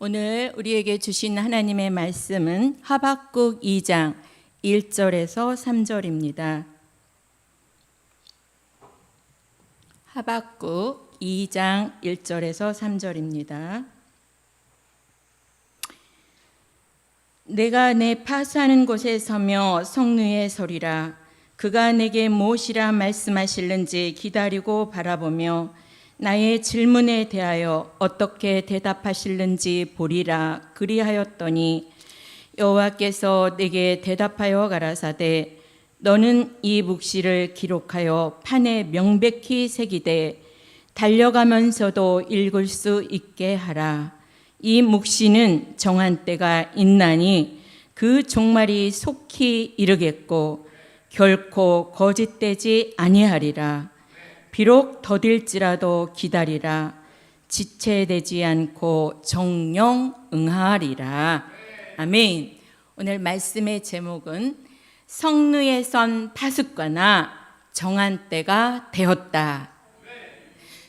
오늘 우리에게 주신 하나님의 말씀은 하박국 2장 1절에서 3절입니다. 하박국 2장 1절에서 3절입니다. 내가 내 파수하는 곳에 서며 성루에 서리라 그가 내게 무엇이라 말씀하실는지 기다리고 바라보며 나의 질문에 대하여 어떻게 대답하실는지 보리라 그리하였더니 여호와께서 내게 대답하여 가라사대 너는 이 묵시를 기록하여 판에 명백히 새기되 달려가면서도 읽을 수 있게 하라. 이 묵시는 정한 때가 있나니 그 종말이 속히 이르겠고 결코 거짓되지 아니하리라 비록 더딜지라도 기다리라 지체되지 않고 정령 응하리라 아멘 오늘 말씀의 제목은 성루에 선 파수과나 정한 때가 되었다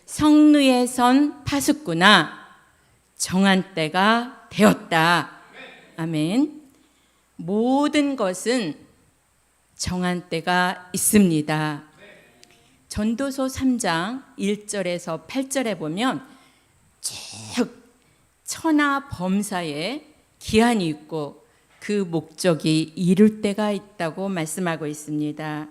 성루에 선 파수꾼아 정한 때가 되었다. 아멘. 모든 것은 정한 때가 있습니다. 전도서 3장 1절에서 8절에 보면 쭉 천하 범사에 기한이 있고 그 목적이 이룰 때가 있다고 말씀하고 있습니다.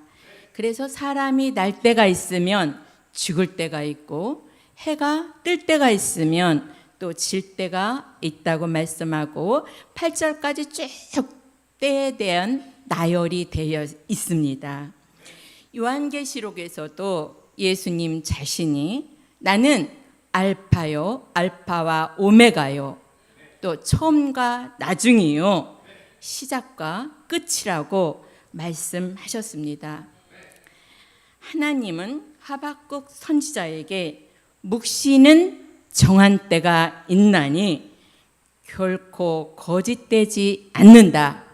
그래서 사람이 날 때가 있으면 죽을 때가 있고 해가 뜰 때가 있으면 또 질 때가 있다고 말씀하고 8절까지 쭉 때에 대한 나열이 되어 있습니다. 요한계시록에서도 예수님 자신이 나는 알파요, 알파와 오메가요, 또 처음과 나중이요, 시작과 끝이라고 말씀하셨습니다. 하나님은 하박국 선지자에게 묵시는 정한 때가 있나니 결코 거짓되지 않는다.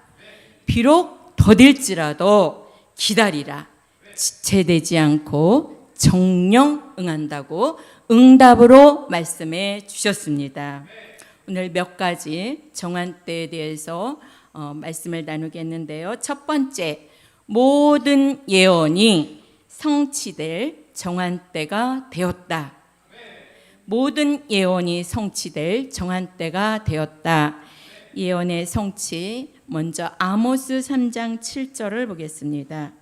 비록 더딜지라도 기다리라. 지체되지 않고 정령 응한다고 응답으로 말씀해 주셨습니다. 오늘 몇 가지 정한 때에 대해서 어, 말씀을 나누겠는데요. 첫 번째, 모든 예언이 성취될 정한 때가 되었다. 모든 예언이 성취될 정한 때가 되었다. 예언의 성취 먼저 아모스 3장 7절을 보겠습니다.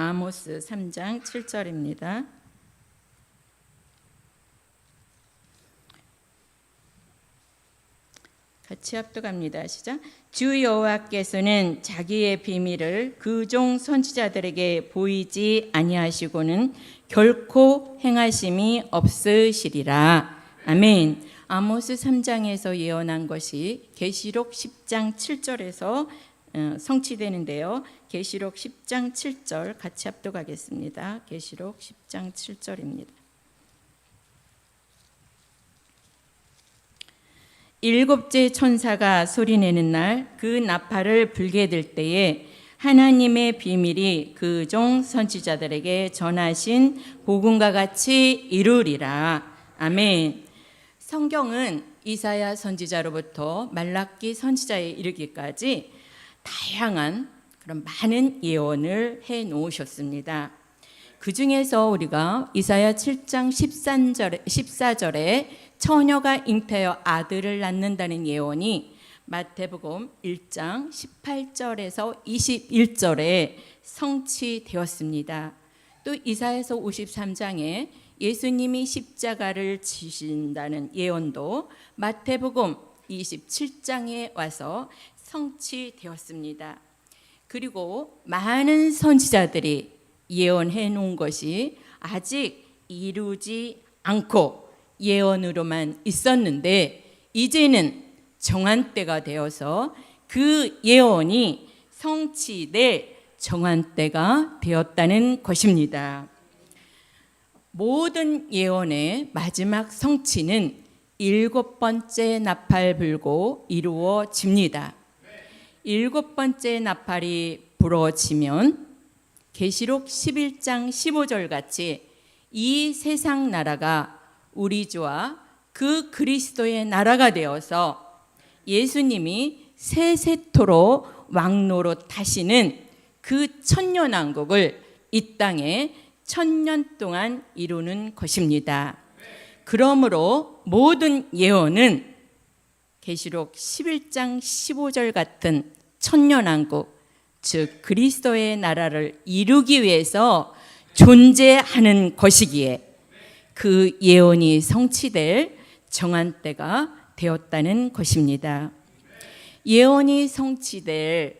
아모스 3장 7절입니다. 같이 합독합니다. 시작. 주 여호와께서는 자기의 비밀을 그 종 선지자들에게 보이지 아니하시고는 결코 행하심이 없으시리라. 아멘. 아모스 3장에서 예언한 것이 계시록 10장 7절에서 어, 성취되는데요. 계시록 10장 7절 같이 합독하겠습니다. 계시록 10장 7절입니다. 일곱째 천사가 소리내는 날 그 나팔을 불게 될 때에 하나님의 비밀이 그 종 선지자들에게 전하신 복음과 같이 이루리라. 아멘. 성경은 이사야 선지자로부터 말라기 선지자에 이르기까지 다양한 그런 많은 예언을 해 놓으셨습니다. 그 중에서 우리가 이사야 7장 14절에, 14절에 처녀가 잉태하여 아들을 낳는다는 예언이 마태복음 1장 18절에서 21절에 성취되었습니다. 또 이사야서 53장에 예수님이 십자가를 지신다는 예언도 마태복음 27장에 와서 성취되었습니다. 그리고 많은 선지자들이 예언해 놓은 것이 아직 이루지 않고 예언으로만 있었는데 이제는 정한 때가 되어서 그 예언이 성취될 정한 때가 되었다는 것입니다. 모든 예언의 마지막 성취는 일곱 번째 나팔 불고 이루어집니다. 일곱 번째 나팔이 불어지면 계시록 11장 15절 같이 이 세상 나라가 우리 주와 그 그리스도의 나라가 되어서 예수님이 세세토로 왕노로 타시는 그 천년 왕국을 이 땅에 천년 동안 이루는 것입니다. 그러므로 모든 예언은 계시록 11장 15절 같은 천년왕국 즉 그리스도의 나라를 이루기 위해서 존재하는 것이기에 그 예언이 성취될 정한 때가 되었다는 것입니다. 예언이 성취될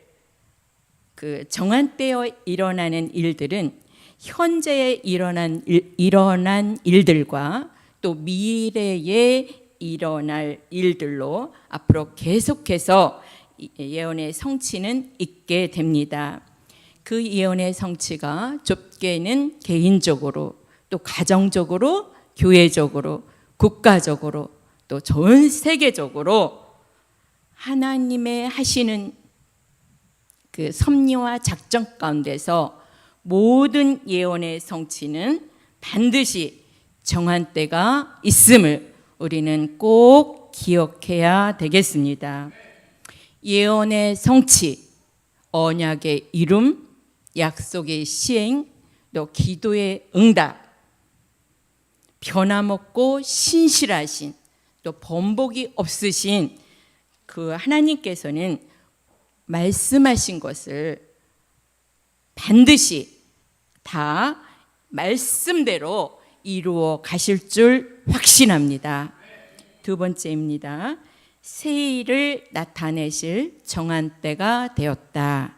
그 정한 때에 일어나는 일들은 현재에 일어난 일, 일어난 일들과 또 미래에 일어날 일들로 앞으로 계속해서 이 예언의 성취는 있게 됩니다. 그 예언의 성취가 좁게는 개인적으로 또 가정적으로 교회적으로 국가적으로 또 전 세계적으로 하나님의 하시는 그 섭리와 작전 가운데서 모든 예언의 성취는 반드시 정한 때가 있음을 우리는 꼭 기억해야 되겠습니다. 예언의 성취, 언약의 이룸, 약속의 시행, 또 기도의 응답, 변함없고 신실하신 또 번복이 없으신 그 하나님께서는 말씀하신 것을 반드시 다 말씀대로 이루어 가실 줄 확신합니다. 두 번째입니다. 새 일을 나타내실 정한 때가 되었다.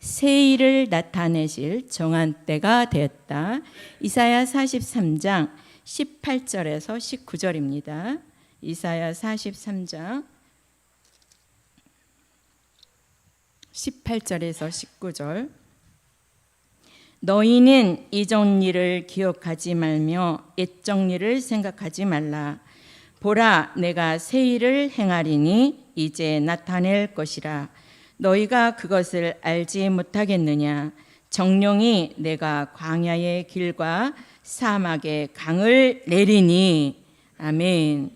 새 일을 나타내실 정한 때가 되었다. 이사야 43장 18절에서 19절입니다. 이사야 43장 18절에서 19절 너희는 이전 일을 기억하지 말며 옛적 일을 생각하지 말라 보라 내가 새 일을 행하리니 이제 나타낼 것이라. 너희가 그것을 알지 못하겠느냐? 정령이 내가 광야의 길과 사막의 강을 내리니. 아멘.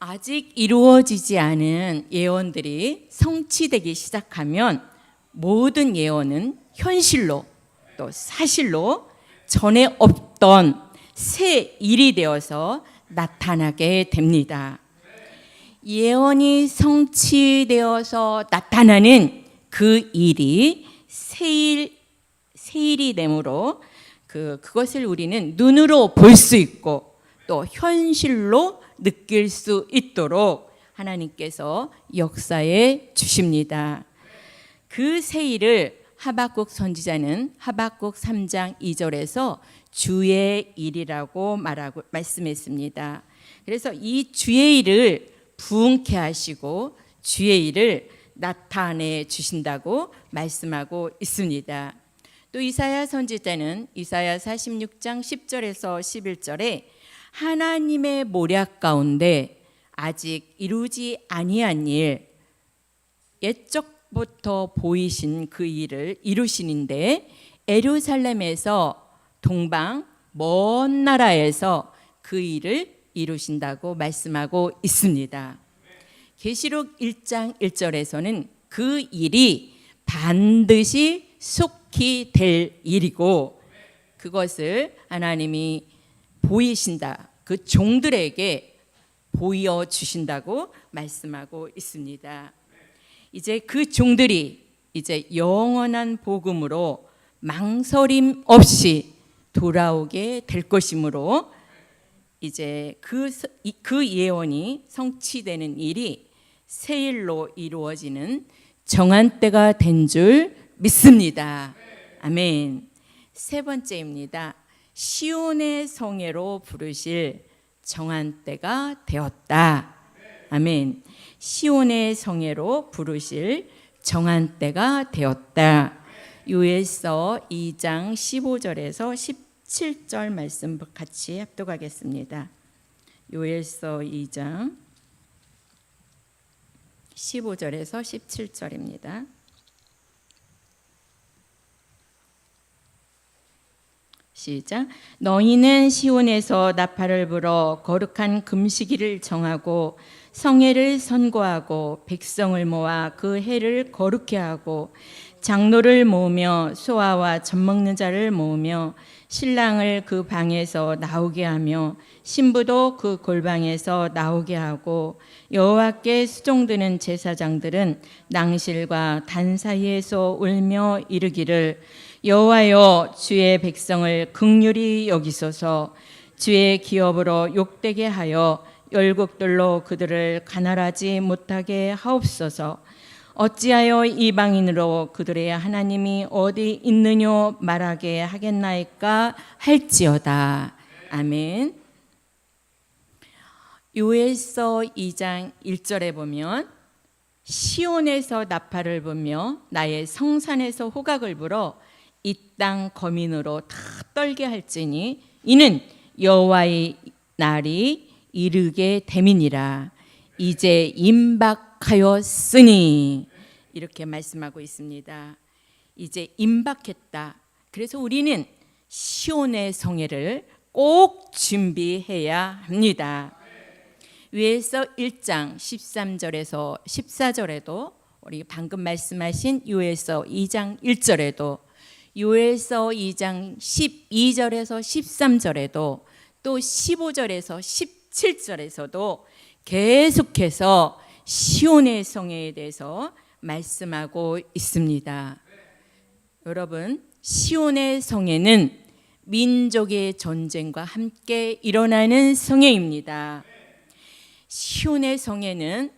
아직 이루어지지 않은 예언들이 성취되기 시작하면 모든 예언은 현실로 또 사실로 전에 없던 새 일이 되어서 나타나게 됩니다. 예언이 성취되어서 나타나는 그 일이 새일 새일이 되므로 그 그것을 우리는 눈으로 볼 수 있고 또 현실로 느낄 수 있도록 하나님께서 역사해 주십니다. 그 세일을 하박국 선지자는 하박국 3장 2절에서 주의 일이라고 말하고 말씀했습니다. 그래서 이 주의 일을 부흥케 하시고 주의 일을 나타내 주신다고 말씀하고 있습니다. 또 이사야 선지자는 이사야 46장 10절에서 11절에 하나님의 모략 가운데 아직 이루지 아니한 일 옛적부터 보이신 그 일을 이루시는데 에루살렘에서 동방 먼 나라에서 그 일을 이루신다고 말씀하고 있습니다. 계시록 1장 1절에서는 그 일이 반드시 속히 될 일이고 그것을 하나님이 보이신다. 그 종들에게 보여 주신다고 말씀하고 있습니다. 이제 그 종들이 이제 영원한 복음으로 망설임 없이 돌아오게 될 것이므로 이제 그, 그 예언이 성취되는 일이 새일로 이루어지는 정한 때가 된 줄 믿습니다. 아멘. 세 번째입니다. 시온의 성애로 부르실 정한 때가 되었다. 아멘. 시온의 성애로 부르실 정한 때가 되었다. 요엘서 2장 15절에서 17절 말씀 같이 합독하겠습니다. 요엘서 2장 15절에서 17절입니다. 시작. 너희는 시온에서 나팔을 불어 거룩한 금식일을 정하고 성회를 선고하고 백성을 모아 그 해를 거룩케 하고 장로를 모으며 소아와 젖 먹는 자를 모으며 신랑을 그 방에서 나오게 하며 신부도 그 골방에서 나오게 하고 여호와께 수종드는 제사장들은 낭실과 단 사이에서 울며 이르기를 여호와여 주의 백성을 극률이 여기소서. 주의 기업으로 욕되게 하여 열국들로 그들을 가난하지 못하게 하옵소서 어찌하여 이방인으로 그들의 하나님이 어디 있느뇨 말하게 하겠나이까 할지어다. 아멘. 요엘서 2장 1절에 보면 시온에서 나팔을 불며 나의 성산에서 호각을 불어 이 땅 거민으로 다 떨게 할지니 이는 여호와의 날이 이르게 됨이니라. 이제 임박 하였으니 이렇게 말씀하고 있습니다. 이제 임박했다. 그래서 우리는 시온의 성회를 꼭 준비해야 합니다. 위에서 1장 13절에서 14절에도 우리 방금 말씀하신 요엘서 2장 1절에도 요엘서 2장 12절에서 13절에도 또 15절에서 17절에서도 계속해서 시온의 성회에 대해서 말씀하고 있습니다. 여러분, 시온의 성회는 민족의 전쟁과 함께 일어나는 성회입니다. 시온의 성회는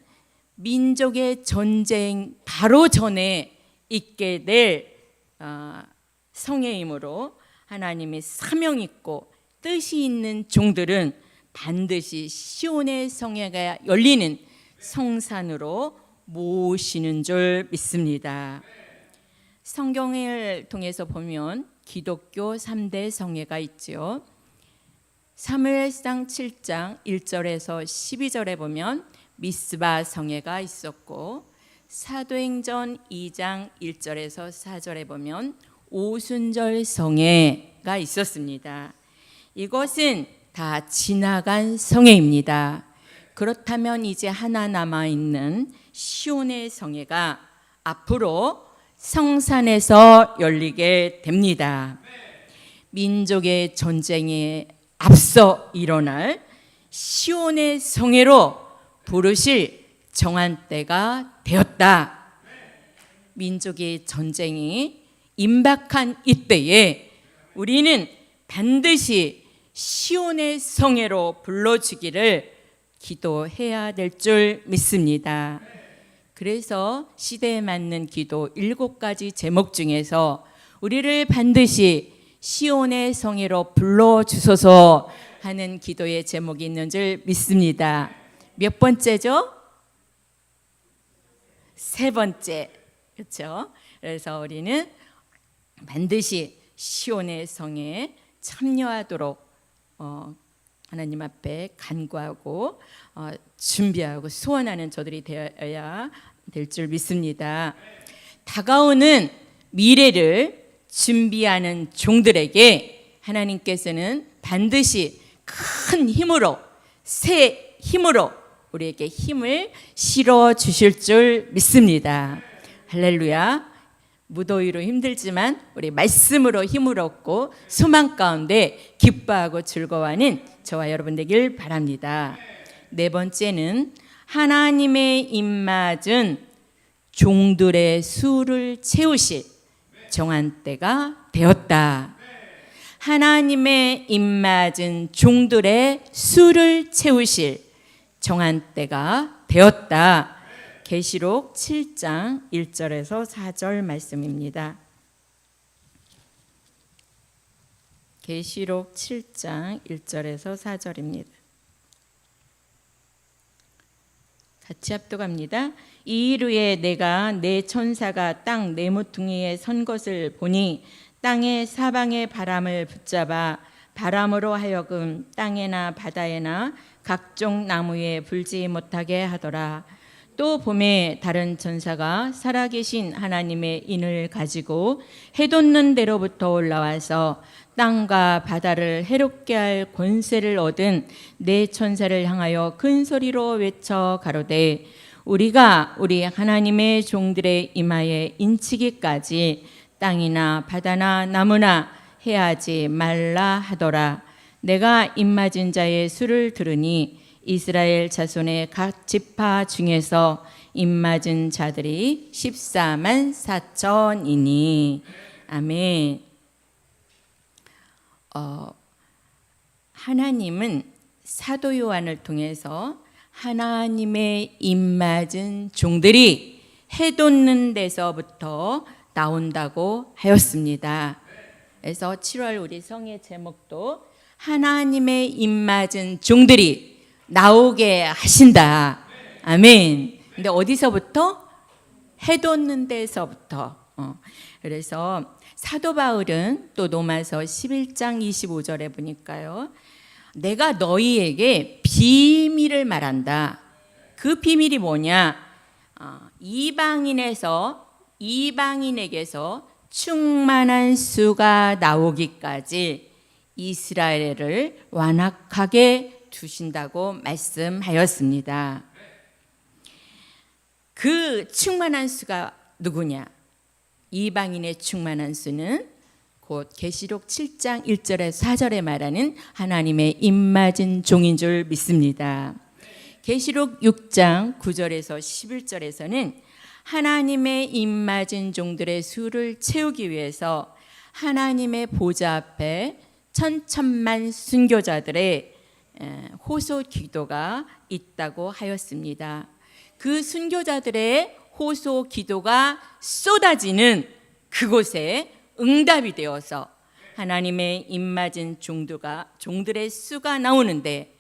민족의 전쟁 바로 전에 있게 될 어, 성회이므로 하나님의 사명 있고 뜻이 있는 종들은 반드시 시온의 성회가 열리는 성산으로 모시는 줄 믿습니다. 성경을 통해서 보면 기독교 3대 성회가 있지요. 사무엘상 7장 1절에서 12절에 보면 미스바 성회가 있었고 사도행전 2장 1절에서 4절에 보면 오순절 성회가 있었습니다. 이것은 다 지나간 성회입니다. 그렇다면 이제 하나 남아 있는 시온의 성회가 앞으로 성산에서 열리게 됩니다. 민족의 전쟁에 앞서 일어날 시온의 성회로 부르실 정한 때가 되었다. 민족의 전쟁이 임박한 이때에 우리는 반드시 시온의 성회로 불러주기를 기도해야 될 줄 믿습니다. 그래서 시대에 맞는 기도 일곱 가지 제목 중에서 우리를 반드시 시온의 성회로 불러 주소서 하는 기도의 제목이 있는 줄 믿습니다. 몇 번째죠? 세 번째. 그렇죠? 그래서 우리는 반드시 시온의 성에 참여하도록 어, 하나님 앞에 간구하고 어, 준비하고 소원하는 저들이 되어야 될 줄 믿습니다. 다가오는 미래를 준비하는 종들에게 하나님께서는 반드시 큰 힘으로 새 힘으로 우리에게 힘을 실어 주실 줄 믿습니다. 할렐루야. 무더위로 힘들지만 우리 말씀으로 힘을 얻고 소망 가운데 기뻐하고 즐거워하는 저와 여러분 되길 바랍니다. 네 번째는 하나님의 입맞은 종들의 수를 채우실 정한 때가 되었다. 하나님의 입맞은 종들의 수를 채우실 정한 때가 되었다. 계시록 7장 1절에서 4절 말씀입니다. 계시록 7장 1절에서 4절입니다. 같이 합독합니다. 이 일 후에 내가 내 천사가 땅 네모퉁이에 선 것을 보니 땅의 사방의 바람을 붙잡아 바람으로 하여금 땅에나 바다에나 각종 나무에 불지 못하게 하더라. 또 봄에 다른 천사가 살아계신 하나님의 인을 가지고 해돋는 데로부터 올라와서 땅과 바다를 해롭게 할 권세를 얻은 내 천사를 향하여 큰 소리로 외쳐 가로되 우리가 우리 하나님의 종들의 이마에 인치기까지 땅이나 바다나 나무나 해하지 말라 하더라. 내가 입맞은 자의 수를 들으니 이스라엘 자손의 각 지파 중에서 입맞은 자들이 14만 4천이니 아멘. 어, 하나님은 사도 요한을 통해서 하나님의 입맞은 종들이 해돋는 데서부터 나온다고 하였습니다. 그래서 7월 우리 성의 제목도 하나님의 입맞은 종들이 나오게 하신다. 아멘. 근데 어디서부터? 해돋는 데서부터. 어. 그래서 사도 바울은 또 로마서 11장 25절에 보니까요. 내가 너희에게 비밀을 말한다. 그 비밀이 뭐냐? 어, 이방인에서 이방인에게서 충만한 수가 나오기까지 이스라엘을 완악하게 두신다고 말씀하였습니다. 그 충만한 수가 누구냐? 이방인의 충만한 수는 곧 계시록 7장 1절에서 4절에 말하는 하나님의 입맞은 종인 줄 믿습니다. 계시록 6장 9절에서 11절에서는 하나님의 입맞은 종들의 수를 채우기 위해서 하나님의 보좌 앞에 천천만 순교자들의 호소 기도가 있다고 하였습니다. 그 순교자들의 호소 기도가 쏟아지는 그곳에 응답이 되어서 하나님의 입맞은 종도가 종들의 수가 나오는데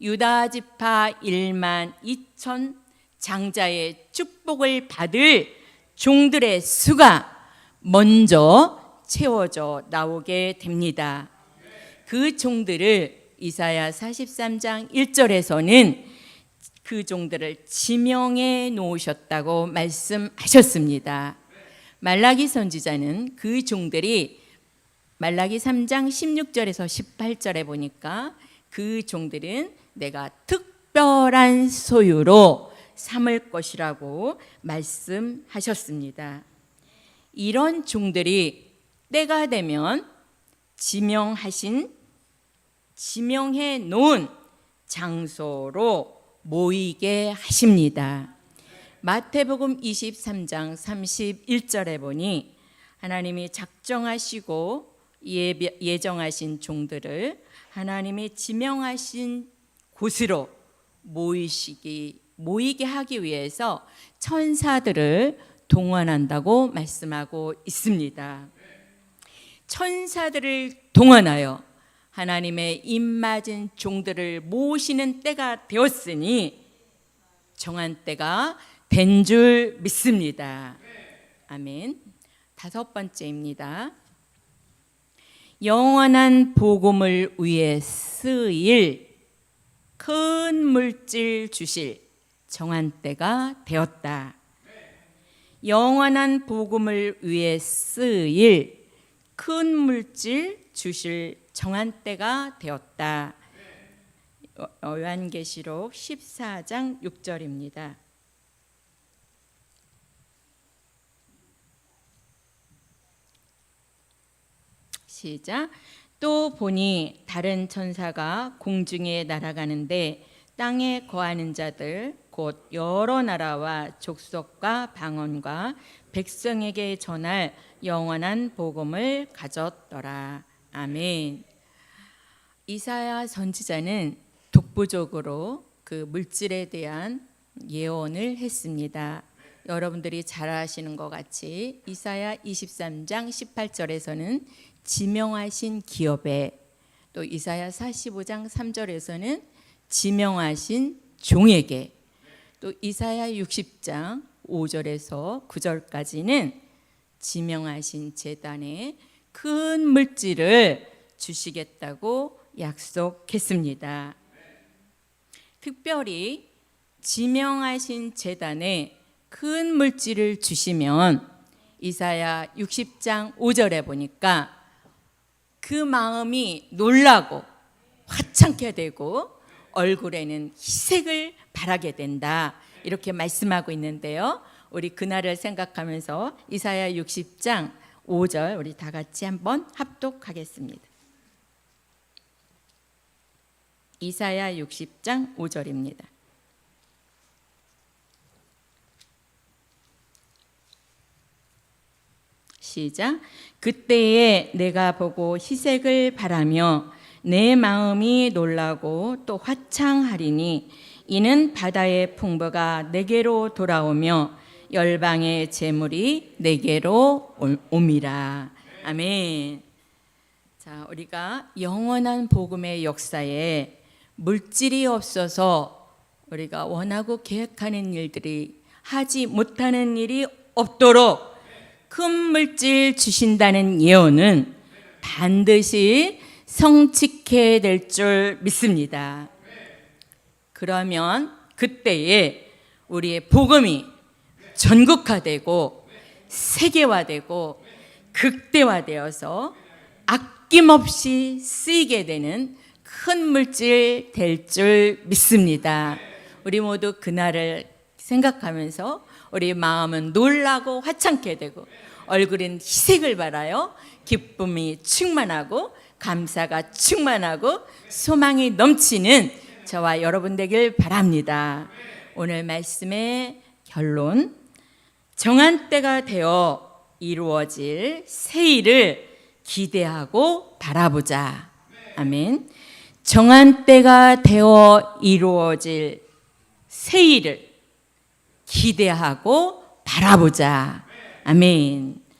유다 지파 1만 2천 장자의 축복을 받을 종들의 수가 먼저 채워져 나오게 됩니다. 그 종들을 이사야 43장 1절에서는 그 종들을 지명해 놓으셨다고 말씀하셨습니다. 말라기 선지자는 그 종들이 말라기 3장 16절에서 18절에 보니까 그 종들은 내가 특별한 소유로 삼을 것이라고 말씀하셨습니다. 이런 종들이 때가 되면 지명하신 지명해 놓은 장소로 모이게 하십니다. 마태복음 23장 31절에 보니 하나님이 작정하시고 예정하신 종들을 하나님이 지명하신 곳으로 모이시기 모이게 하기 위해서 천사들을 동원한다고 말씀하고 있습니다. 천사들을 동원하여 하나님의 입맞은 종들을 모시는 때가 되었으니 정한 때가 된 줄 믿습니다. 아멘. 다섯 번째입니다. 영원한 복음을 위해 쓰일 큰 물질 주실 정한 때가 되었다. 영원한 복음을 위해 쓰일 큰 물질 주실 정한 때가 되었다. 요한계시록 14장 6절입니다. 시작. 또 보니 다른 천사가 공중에 날아가는데 땅에 거하는 자들 곧 여러 나라와 족속과 방언과 백성에게 전할 영원한 복음을 가졌더라. 아멘. 이사야 선지자는 독보적으로 그 물질에 대한 예언을 했습니다. 여러분들이 잘 아시는 것 같이 이사야 23장 18절에서는 지명하신 기업에 또 이사야 45장 3절에서는 지명하신 종에게 또 이사야 60장 5절에서 9절까지는 지명하신 재단에 큰 물질을 주시겠다고 약속했습니다. 특별히 지명하신 재단에 큰 물질을 주시면 이사야 60장 5절에 보니까 그 마음이 놀라고 화창게 되고 얼굴에는 희색을 바라게 된다. 이렇게 말씀하고 있는데요. 우리 그날을 생각하면서 이사야 60장 5절 우리 다 같이 한번 합독하겠습니다. 이사야 60장 5절입니다. 시작. 그때에 내가 보고 희색을 바라며 내 마음이 놀라고 또 화창하리니 이는 바다의 풍부가 내게로 돌아오며 열방의 재물이 내게로 올- 옴이라. 아멘. 자, 우리가 영원한 복음의 역사에 물질이 없어서 우리가 원하고 계획하는 일들이 하지 못하는 일이 없도록 큰 물질 주신다는 예언은 반드시 성취케 될 줄 믿습니다. 그러면 그때에 우리의 복음이 전국화되고 세계화되고 극대화되어서 아낌없이 쓰이게 되는 큰 물질 될 줄 믿습니다. 우리 모두 그날을 생각하면서 우리 마음은 놀라고 화창게 되고 얼굴은 희색을 발하여 기쁨이 충만하고 감사가 충만하고 소망이 넘치는 저와 여러분 되길 바랍니다. 오늘 말씀의 결론 정한 때가 되어 이루어질 새 일을 기대하고 바라보자. 아멘. 정한 때가 되어 이루어질 새 일을 기대하고 바라보자. 아멘.